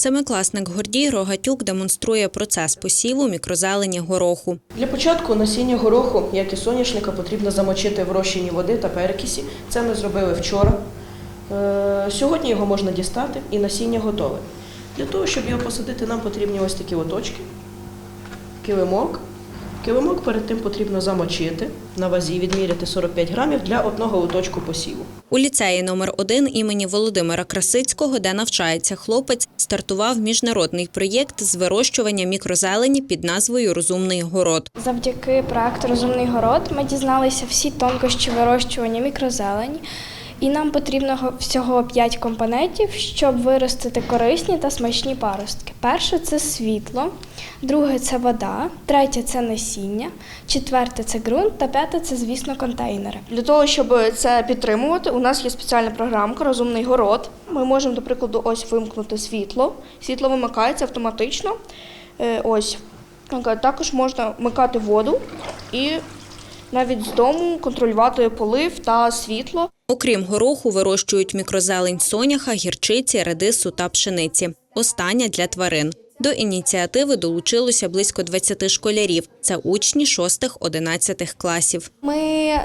Семикласник Гордій Рогатюк демонструє процес посіву мікрозелені гороху. Для початку насіння гороху, як і соняшника, потрібно замочити в розчині води та перекисі. Це ми зробили вчора. Е, Сьогодні його можна дістати і насіння готове. Для того, щоб його посадити, нам потрібні ось такі оточки, килимок. Килимок перед тим потрібно замочити на вазі, відміряти 45 грамів для одного лоточку посіву. У ліцеї номер 1 імені Володимира Красицького, де навчається хлопець, стартував міжнародний проєкт з вирощування мікрозелені під назвою Розумний город. Завдяки проекту Розумний город ми дізналися всі тонкощі вирощування мікрозелені. І нам потрібно всього 5 компонентів, щоб виростити корисні та смачні паростки. Перше це світло, друге це вода, третє це насіння, четверте це ґрунт та п'яте це, звісно, контейнери. Для того, щоб це підтримувати, у нас є спеціальна програмка Розумний город. Ми можемо, до прикладу, ось вимкнути світло. Світло вимикається автоматично. Е, Ось також можна вмикати воду і навіть з дому контролювати полив та світло. Окрім гороху, вирощують мікрозелень соняха, гірчиці, редису та пшениці. Остання для тварин. До ініціативи долучилося близько 20 школярів. Це учні 6-11 класів. Ми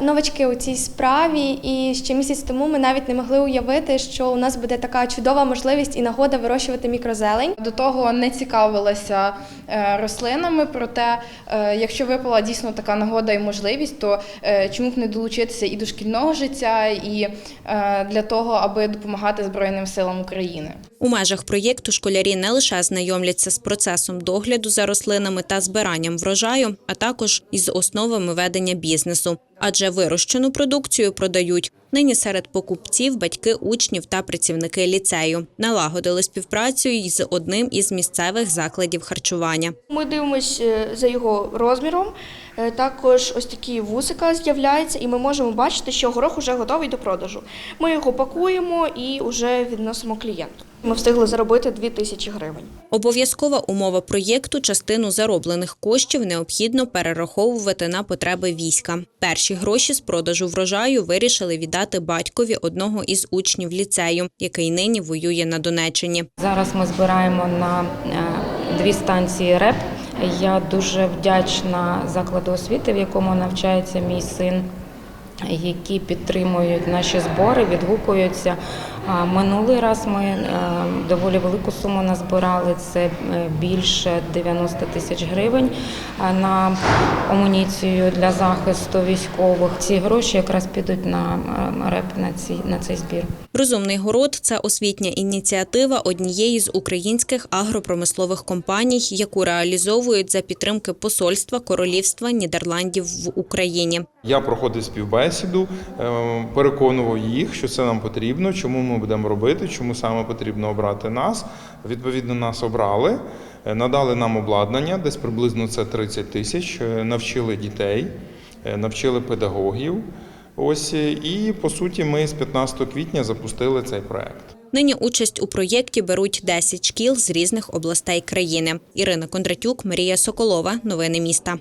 новачки у цій справі, і ще місяць тому ми навіть не могли уявити, що у нас буде така чудова можливість і нагода вирощувати мікрозелень. До того не цікавилася е, рослинами, проте, е, якщо випала дійсно така нагода і можливість, то е, чому б не долучитися і до шкільного життя, і для того, аби допомагати Збройним силам України. У межах проєкту школярі не лише знайомляться з процесом догляду за рослинами та збиранням врожаю, а також із основами ведення бізнесу. Адже вирощену продукцію продають. Нині серед покупців батьки учнів та працівники ліцею налагодили співпрацю із одним із місцевих закладів харчування. Ми дивимося е, за його розміром. Е, Також ось такі вусика з'являються, і ми можемо бачити, що горох вже готовий до продажу. Ми його пакуємо і вже відносимо клієнту. Ми встигли заробити 2 тисячі гривень. Обов'язкова умова проєкту частину зароблених коштів необхідно перераховувати на потреби війська. Перші гроші з продажу врожаю вирішили віддати батькові одного із учнів ліцею, який нині воює на Донеччині. Зараз ми збираємо на е, дві станції РЕП. Я дуже вдячна закладу освіти, в якому навчається мій син, які підтримують наші збори, відгукуються. А Минулий раз ми е, доволі велику суму назбирали. Це е, більше 90 тисяч гривень е, на амуніцію для захисту військових. Ці гроші якраз підуть на РЕП на ці на цей збір. Розумний город це освітня ініціатива однієї з українських агропромислових компаній, яку реалізовують за підтримки посольства Королівства Нідерландів в Україні. Я проходив співбесіду, переконував їх, що це нам потрібно, чому ми будемо робити, чому саме потрібно обрати нас. Відповідно, нас обрали, е, надали нам обладнання, десь приблизно це 30 тисяч, е, навчили дітей, е, навчили педагогів. Ось і по суті, ми з 15 квітня запустили цей проект. Нині участь у проєкті беруть 10 шкіл з різних областей країни. Ірина Кондратюк, Марія Соколова. Новини міста.